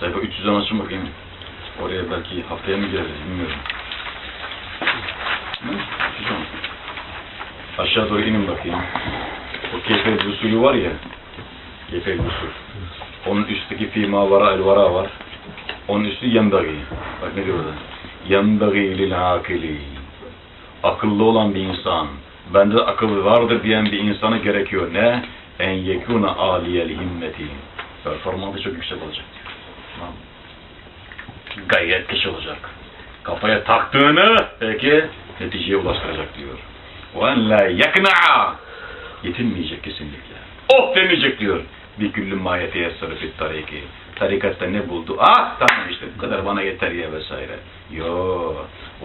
Sayfa 300'den açın bakayım. Oraya belki haftaya mı gireriz bilmiyorum. Hı? 310. Aşağı doğru inin bakayım. O keyfe usulü var ya. Keyfe usul. Onun üstteki fîmâ vara el vara var. Onun üstü yembagi. Bak ne diyor orada? Yembagi lil akili. Akıllı olan bir insan, bende akıl vardır diyen bir insana gerekiyor. Ne? En yekûne aliyel himmeti. Performansı çok yüksek olacak diyor. Tamam. mı? Gayret kişi olacak. Kafaya taktığını peki neticeye ulaştıracak diyor. وَاَنْ لَا يَكْنَعَ Yetinmeyecek kesinlikle. Oh demeyecek diyor. Bir küllü mayete yessarı fit tariki. Tarikatta ne buldu? Ah tamam işte bu kadar bana yeter ya vesaire. Yo.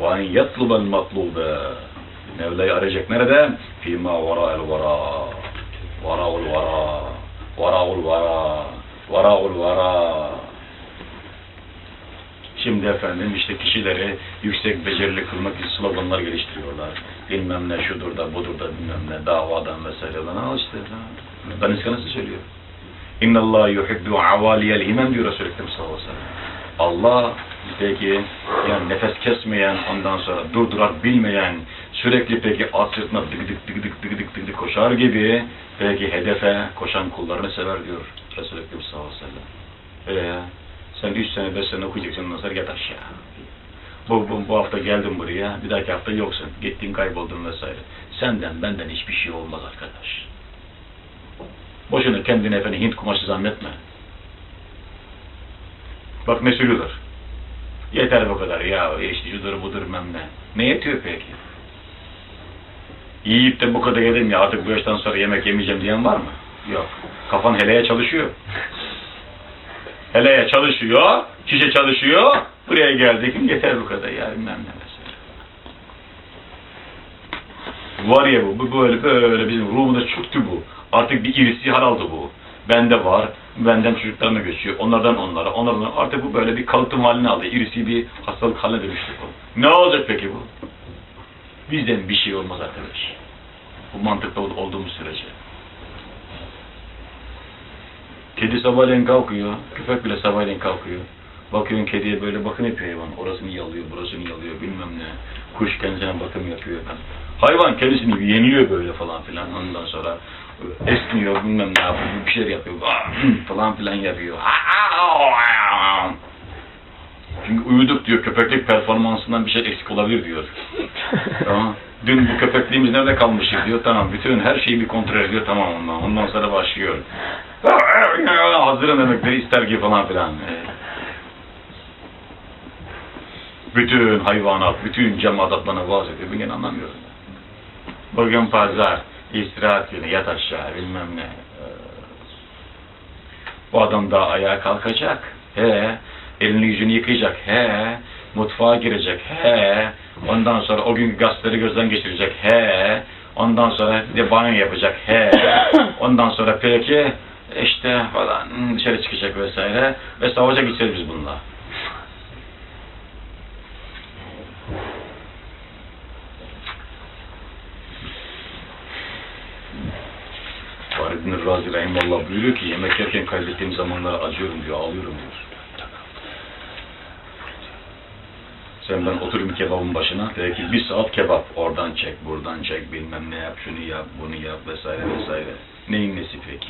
وَاَنْ يَطْلُبَ الْمَطْلُوبَ Mevla'yı arayacak nerede? فِيمَا وَرَا الْوَرَا وَرَا الْوَرَا وَرَا الْوَرَا وَرَا الْوَرَا Şimdi efendim işte kişileri yüksek becerili kılmak için sloganlar geliştiriyorlar. Bilmem ne şudur da budur da bilmem ne davadan vesaire. Lan al işte. Daniska nasıl söylüyor? İnna Allah yuhibbu avaliyel himem diyor Resulü Ekrem sallallahu aleyhi ve sellem. Allah peki yani nefes kesmeyen ondan sonra durdurak bilmeyen sürekli peki at sırtına dık dık dık dık dık dık dık dık koşar gibi peki hedefe koşan kullarını sever diyor Resulü Ekrem sallallahu aleyhi ve sellem. Ee, sen 3 sene 5 sene okuyacaksın ondan sonra yat aşağı. Bu, bu, bu hafta geldin buraya, bir dahaki hafta yoksun. Gittin kayboldun vesaire. Senden benden hiçbir şey olmaz arkadaş. Boşuna kendini efendim Hint kumaşı zannetme. Bak ne söylüyorlar. Yeter bu kadar ya işte şudur budur bilmem ne. Ne yetiyor peki? Yiyip de bu kadar yedim ya artık bu yaştan sonra yemek yemeyeceğim diyen var mı? Yok. Kafan heleye çalışıyor. Heleye çalışıyor, şişe çalışıyor. Buraya geldik yeter bu kadar ya bilmem ne mesela. Var ya bu, bu böyle böyle bizim ruhumda çöktü bu. Artık bir irisi hal aldı bu. Bende var, benden çocuklarıma göçüyor, onlardan onlara, onlardan artık bu böyle bir kalıtım haline aldı. İrisi bir hastalık haline dönüştü bu. Ne olacak peki bu? Bizden bir şey olmaz arkadaş. Bu mantıkta ol- olduğumuz sürece. Kedi sabahleyin kalkıyor, köpek bile sabahleyin kalkıyor. Bakıyorsun kediye böyle bakım yapıyor hayvan. Orasını yalıyor, burasını yalıyor, bilmem ne. Kuş kendisine bakım yapıyor. Hayvan kendisini yeniliyor böyle falan filan. Ondan sonra esniyor, bilmem ne yapıyor, bir şeyler yapıyor. falan filan yapıyor. Çünkü uyuduk diyor, köpeklik performansından bir şey eksik olabilir diyor. tamam. Dün bu köpekliğimiz nerede kalmışız diyor. Tamam, bütün her şeyi bir kontrol ediyor. Tamam ondan. Ondan sonra başlıyor. Hazırın demekleri ister ki falan filan. Ee, Bütün hayvanat, bütün cemaat bana vaaz ediyor. Ben gene anlamıyorum. Bugün pazar, istirahat günü, yat aşağı, bilmem ne. Ee, Bu adam da ayağa kalkacak. He, elini yüzünü yıkayacak. He, mutfağa girecek. He, ondan sonra o günkü gazeteleri gözden geçirecek. He, ondan sonra bir de banyo yapacak. He, ondan sonra peki işte falan dışarı çıkacak vesaire. Ve savaşa gideceğiz biz bununla. Fahrettin Razi Rahimallah buyuruyor ki yemek yerken kaybettiğim zamanlara acıyorum diyor, ağlıyorum diyor. Sen ben oturayım kebabın başına, belki bir saat kebap, oradan çek, buradan çek, bilmem ne yap, şunu yap, bunu yap vesaire vesaire. Neyin nesi peki?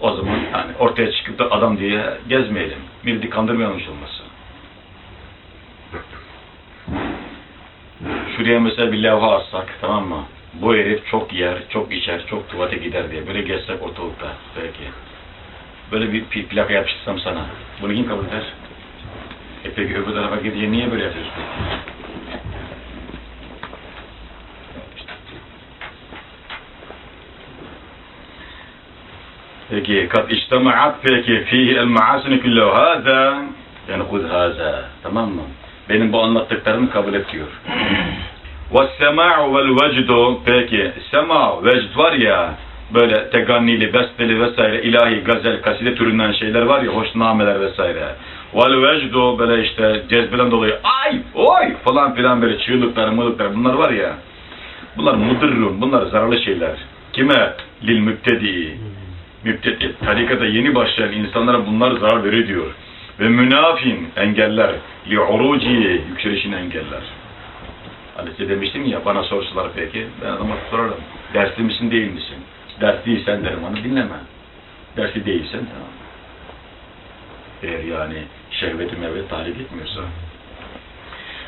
O zaman yani ortaya çıkıp da adam diye gezmeyelim. Milleti kandırmayalım hiç olmazsa. Şuraya mesela bir levha atsak, tamam mı? Bu herif çok yer, çok içer, çok tuvalete gider diye. Böyle gezsek ortalıkta belki. Böyle bir plaka yapıştırsam sana. Bunu kim kabul eder? E peki öbür tarafa gidince niye böyle yapıyorsun? peki kad içtema'at peki fihi el maasini kullahu haza yani kud haza tamam mı? Benim bu anlattıklarımı kabul et diyor. Ve sema'u vel vecdu peki sema vecd var ya böyle tegannili, besteli vesaire ilahi gazel, kaside türünden şeyler var ya hoşnameler vesaire. Vel vecdu böyle işte cezbeden dolayı ay oy falan filan böyle çığlıklar mılıklar bunlar var ya bunlar mudirrun bunlar zararlı şeyler. Kime? Lil mübtedi müptedi, tarikata yeni başlayan insanlara bunlar zarar verir diyor. Ve münafin engeller, li uruci yükselişini engeller. Hani size demiştim ya bana sorsalar peki, ben adama sorarım. Dersli misin değil misin? Dersliysen derim onu dinleme. Dersli değilsen tamam. Eğer yani şehveti mevvet tahrik etmiyorsa.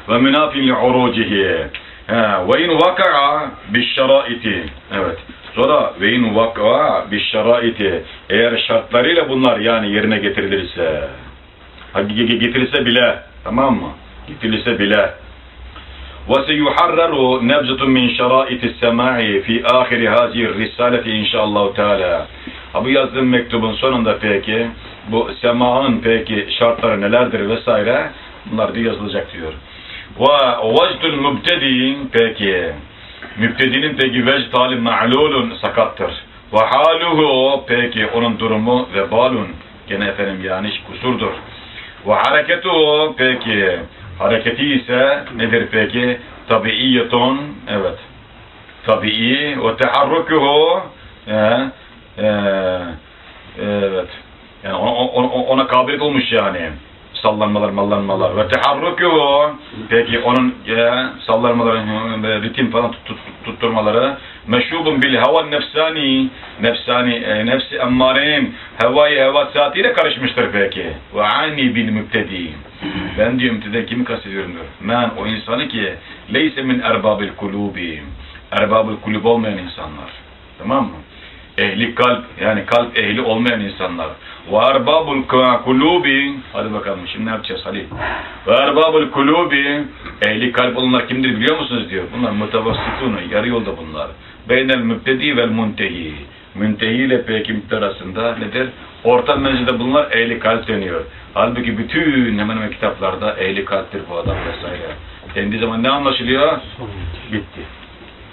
Ve münafin li urucihi. Ha, ve in vaka'a bişşeraiti. Evet. Sonra ve in vaka'a bişşeraiti. Eğer şartlarıyla bunlar yani yerine getirilirse. Ha, ge- ge- getirilse bile. Tamam mı? Getirilse bile. وسيحرر نبذة من شرائط السماع في آخر هذه الرسالة إن شاء الله تعالى. Ha bu yazdığım mektubun sonunda peki bu semanın peki şartları nelerdir vesaire bunlar da yazılacak diyor. Ve vecdül mübtedi peki mübtedinin peki vecd hali ma'lulun sakattır. Ve haluhu peki onun durumu ve balun gene efendim yani kusurdur. Ve hareketu peki hareketi ise nedir peki? Tabiiyetun evet. Tabii ve teharrukuhu e, e, evet. Yani ona, ona, ona kabiliyet olmuş yani. Sallanmalar, mallanmalar. Ve teharrukuhu peki onun e, sallanmaları, e, ritim falan tut, tut, tutturmaları meşhubun bil hava nefsani nefsani e, nefsi emmarenin havayı heva saatiyle karışmıştır peki. Ve ani bil mübtedi. Ben diyor mübtede kimi kastediyorum diyor. Men o insanı ki leyse min erbabil kulubi. Erbabil kulub olmayan insanlar. Tamam mı? Ehli kalp yani kalp ehli olmayan insanlar. Ve erbabul kulubi hadi bakalım şimdi ne yapacağız Halil? Ve erbabul kulubi ehli kalp olanlar kimdir biliyor musunuz diyor. Bunlar mutavassitunu yarı yolda bunlar. Beynel mübtedi vel muntehi. Müntehi ile peki mübtedi arasında nedir? Orta menzilde bunlar ehli kalp deniyor. Halbuki bütün hemen hemen kitaplarda ehli kalptir bu adam vesaire. Dendiği zaman ne anlaşılıyor? Bitti.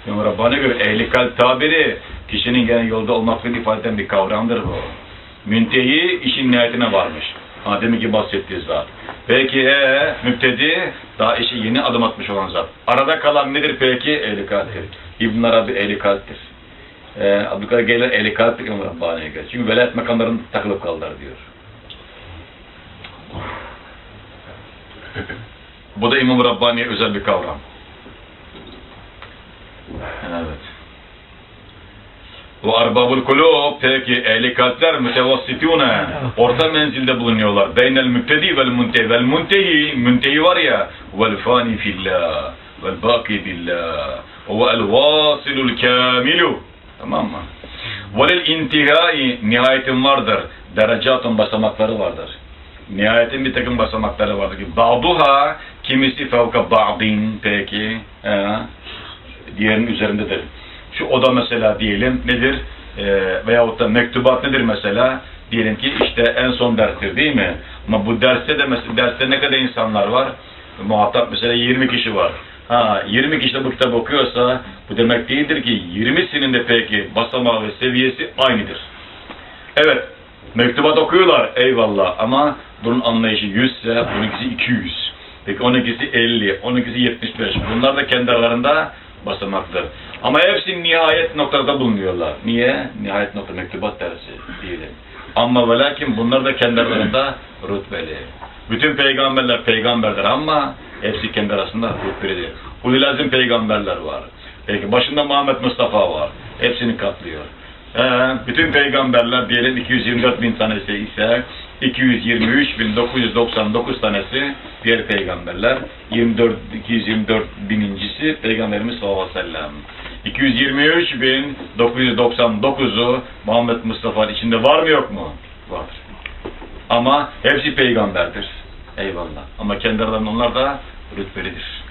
Yani Rabbani göre ehli kalp tabiri kişinin gene yolda olmakla ifade eden bir kavramdır bu. Müntehi işin nihayetine varmış. Ha, demek ki bahsettiği zat. Peki ee, müptedi daha işe yeni adım atmış olan zat. Arada kalan nedir peki? Ehli kalptir. İbn Arabi ehli kalptir. Ee, Abdülkadir Geyler ehli İmam Rabbani'ye. Çünkü velayet makamlarında takılıp kaldılar diyor. Bu da İmam Rabbani'ye özel bir kavram. Evet. Bu arbabul kulub peki ehli kalpler mütevassitune orta menzilde bulunuyorlar. Beynel mübtedi vel muntehi vel muntehi müntehi var ya vel fani fillah vel baki billah ve el vasilul kamilu tamam mı? Velil intihai nihayetin vardır. Derecatın basamakları vardır. Nihayetin bir takım basamakları vardır. Ba'duha kimisi fevka ba'din peki. He diğerinin üzerindedir. Şu oda mesela diyelim nedir? Ee, veyahut da mektubat nedir mesela? Diyelim ki işte en son derstir değil mi? Ama bu derste de mesela derste ne kadar insanlar var? Muhatap mesela 20 kişi var. Ha 20 kişi de bu kitabı okuyorsa bu demek değildir ki 20'sinin de peki basamağı ve seviyesi aynıdır. Evet mektubat okuyorlar eyvallah ama bunun anlayışı 100 ise bununkisi 200. Peki 12'si 50, 12'si 75. Bunlar da kendi aralarında basamaklar. Ama hepsi nihayet noktada bulunuyorlar. Niye? Nihayet nokta mektubat dersi diyelim. Ama ve lakin bunlar da kendi aralarında rütbeli. Bütün peygamberler peygamberler ama hepsi kendi arasında rütbelidir. Ululazim peygamberler var. Peki başında Muhammed Mustafa var. Hepsini katlıyor. Ee, bütün peygamberler diyelim 224 bin tanesi ise 223.999 tanesi diğer peygamberler 24 224 binincisi peygamberimiz sallallahu aleyhi ve sellem 223.999'u Muhammed Mustafa'nın içinde var mı yok mu? Var. Ama hepsi peygamberdir. Eyvallah. Ama kendi aralarında onlar da rütbelidir.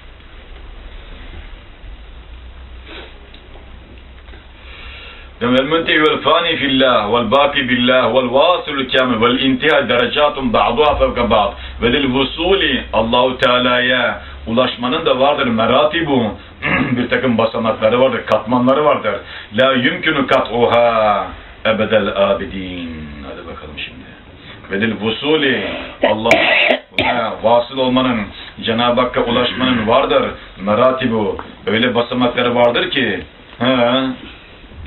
vel muntehi vel fani fillah vel baki billah vel vasilul kamil vel intihal derecatun ba'duha fevka ba'd. Ve lil vusuli Allahu Teala'ya ulaşmanın da vardır meratibu. Bir takım basamakları vardır katmanları vardır. La yumkinu kat'uha ebedel abidin. Hadi bakalım şimdi. Ve lil vusuli Allah vasıl olmanın Cenab-ı Hakk'a ulaşmanın vardır meratibu. Öyle basamakları vardır ki he,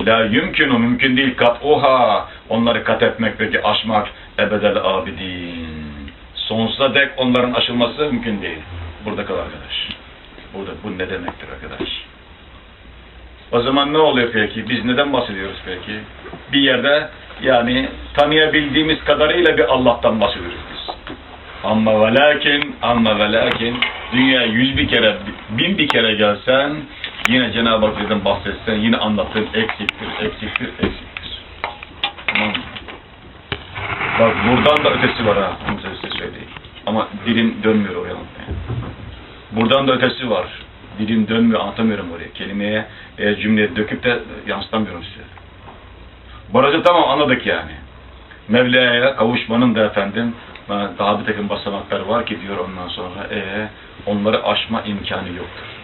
La yümkünü mümkün değil kat oha onları kat etmek peki aşmak ebedel abidin. Sonsuza dek onların aşılması mümkün değil. Burada kal arkadaş. Burada bu ne demektir arkadaş? O zaman ne oluyor peki? Biz neden bahsediyoruz peki? Bir yerde yani tanıyabildiğimiz kadarıyla bir Allah'tan bahsediyoruz biz. Ama ve lakin, ama ve lakin dünya yüz bir kere, bin bir kere gelsen yine Cenab-ı Hak'tan bahsetsen yine anlattığın eksiktir, eksiktir, eksiktir. Tamam mı? Bak buradan da ötesi var ha. Onu size söyleyeyim. Ama dilim dönmüyor oraya anlatmaya. Buradan da ötesi var. Dilim dönmüyor, anlatamıyorum oraya. Kelimeye veya cümleye döküp de yansıtamıyorum size. Barajı tamam anladık yani. Mevla'ya kavuşmanın da efendim daha bir takım basamaklar var ki diyor ondan sonra ee, onları aşma imkanı yoktur.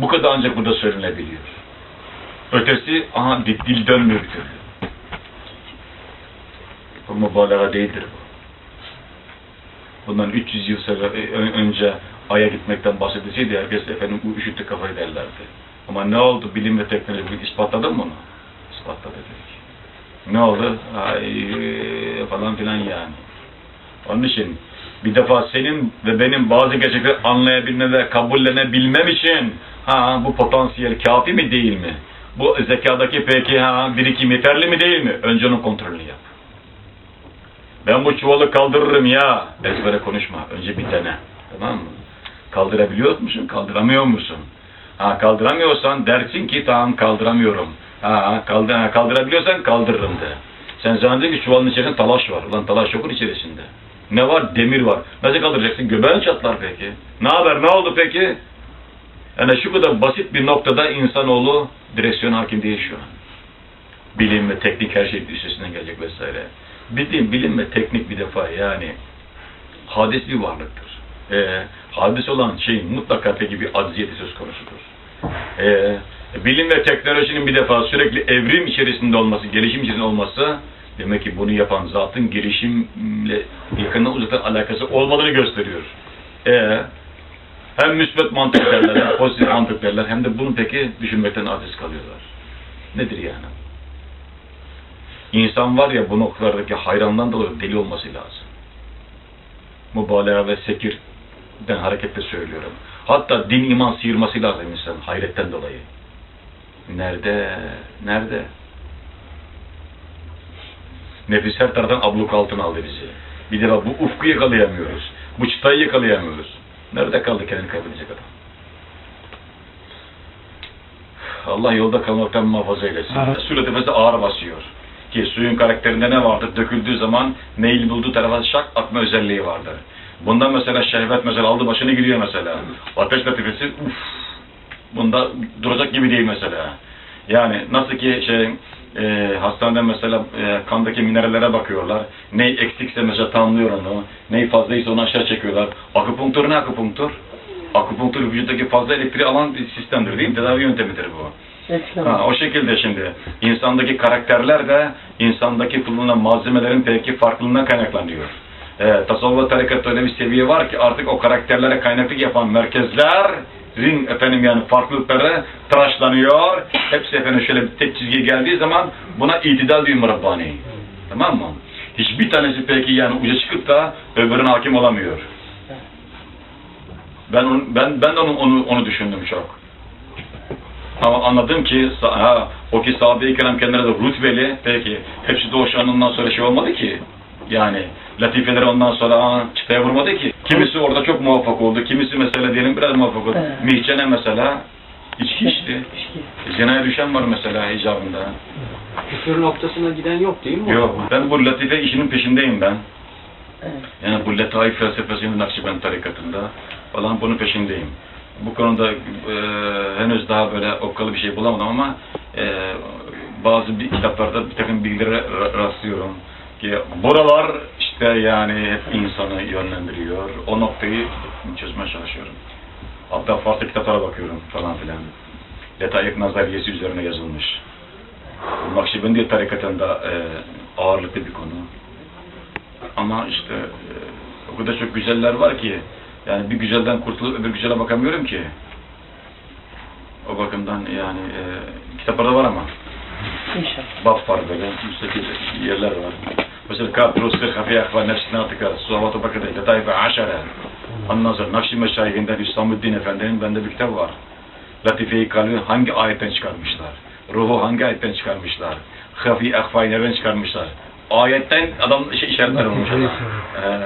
Bu kadar ancak burada söylenebiliyor. Ötesi aha dil, dil dönmüyor bir türlü. Bu mübalağa değildir bu. Bundan 300 yıl e, önce Ay'a gitmekten bahsedilseydi herkes efendim bu üşüttü kafayı derlerdi. Ama ne oldu? Bilim ve teknoloji bugün ispatladı mı bunu? İspatladı dedik. Ne oldu? Ay falan filan yani. Onun için bir defa senin ve benim bazı gerçekleri anlayabilme ve kabullenebilmem için ha bu potansiyel kafi mi değil mi? Bu zekadaki peki ha birikim yeterli mi değil mi? Önce onun kontrolünü yap. Ben bu çuvalı kaldırırım ya. Ezbere konuşma. Önce bir dene. Tamam mı? Kaldırabiliyor musun? Kaldıramıyor musun? Ha kaldıramıyorsan dersin ki tamam kaldıramıyorum. Ha kaldır, ha, kaldırabiliyorsan kaldırırım de. Sen zannediyorsun ki çuvalın içerisinde talaş var. Ulan talaş yokun içerisinde. Ne var? Demir var. Nasıl kaldıracaksın? Göbeğin çatlar peki. Ne haber? Ne oldu peki? Yani şu kadar basit bir noktada insanoğlu direksiyon hakim değil şu an. Bilim ve teknik her şey üstesinden gelecek vesaire. Bilim, bilim ve teknik bir defa yani hadis bir varlıktır. Ee, hadis olan şeyin mutlaka peki bir acziyeti söz konusudur. Ee, bilim ve teknolojinin bir defa sürekli evrim içerisinde olması, gelişim içerisinde olması demek ki bunu yapan zatın gelişimle yakından uzaktan alakası olmadığını gösteriyor. Ee, hem müsbet mantık derler, hem pozitif mantık derler, hem de bunu peki düşünmekten aciz kalıyorlar. Nedir yani? İnsan var ya bu noktalardaki hayrandan dolayı deli olması lazım. Mübalağa ve sekirden hareketle söylüyorum. Hatta din iman sıyırması lazım insan hayretten dolayı. Nerede? Nerede? Nefis her taraftan abluk altına aldı bizi. Bir defa bu ufku yakalayamıyoruz. Bu çıtayı yakalayamıyoruz. Nerede kaldı kendini kaybedecek adam? Allah yolda kalmaktan muhafaza eylesin. Evet. Su latifesi ağır basıyor. Ki suyun karakterinde ne vardır? Döküldüğü zaman meyil bulduğu tarafa şak atma özelliği vardır. Bundan mesela şehvet mesela aldı başını gidiyor mesela. Ateş latifesi uff. Bunda duracak gibi değil mesela. Yani nasıl ki şey e, hastanede mesela e, kandaki minerallere bakıyorlar. Ne eksikse mesela tamamlıyor onu. Ne fazlaysa onu aşağı çekiyorlar. Akupunktur ne akupunktur? Akupunktur vücuttaki fazla elektriği alan bir sistemdir değil mi? Tedavi yöntemidir bu. Ha, o şekilde şimdi insandaki karakterler de insandaki kullanılan malzemelerin peki farklılığından kaynaklanıyor. Ee, tasavvuf ve tarikatta öyle bir seviye var ki artık o karakterlere kaynaklık yapan merkezlerin efendim yani farklılıkları tıraşlanıyor. Hepsi efendim şöyle bir tek çizgiye geldiği zaman buna itidal diyor Rabbani. Tamam mı? Hiçbir tanesi peki yani uca çıkıp da öbürüne hakim olamıyor. Ben onu, ben ben de onu onu, onu düşündüm çok. Ama anladım ki ha, o ki sahabe-i kiram kendileri de rütbeli. Peki hepsi de o şanından sonra şey olmadı ki. Yani latifeleri ondan sonra aa, çıtaya vurmadı ki. Kimisi orada çok muvaffak oldu. Kimisi mesela diyelim biraz muvaffak oldu. Evet. Mihçene mesela içki içti. Zinaya düşen var mesela icabında. Küfür noktasına giden yok değil mi? Yok. Ben bu latife işinin peşindeyim ben. Evet. Yani bu letaif felsefesinin Nakşibend tarikatında falan bunun peşindeyim. Bu konuda e, henüz daha böyle okkalı bir şey bulamadım ama e, bazı bir kitaplarda bir takım bilgilere ra- rastlıyorum ki buralar işte yani hep insanı yönlendiriyor. O noktayı çözmeye çalışıyorum. Hatta farklı kitaplara bakıyorum falan filan. Letaif nazariyesi üzerine yazılmış. Nakşibendi tarikatında e, ağırlıklı bir konu. Ama işte e, o kadar çok güzeller var ki yani bir güzelden kurtulup öbür güzele bakamıyorum ki. O bakımdan yani e, kitaplarda var ama İnşallah. bab var böyle, müstakil yerler var. Mesela Katrus'ta Hafiye Akva Nefsi Natıka, Suhavat-ı Bakır'da Letayfe Aşare. Ondan sonra Nakşi Meşayihinden Hüsamuddin Efendi'nin bende bir kitap var. Latife-i Kalbi hangi ayetten çıkarmışlar? Ruhu hangi ayetten çıkarmışlar? Hafi Akfa'yı nereden çıkarmışlar? Ayetten adam şey işaretler olmuş. Ee,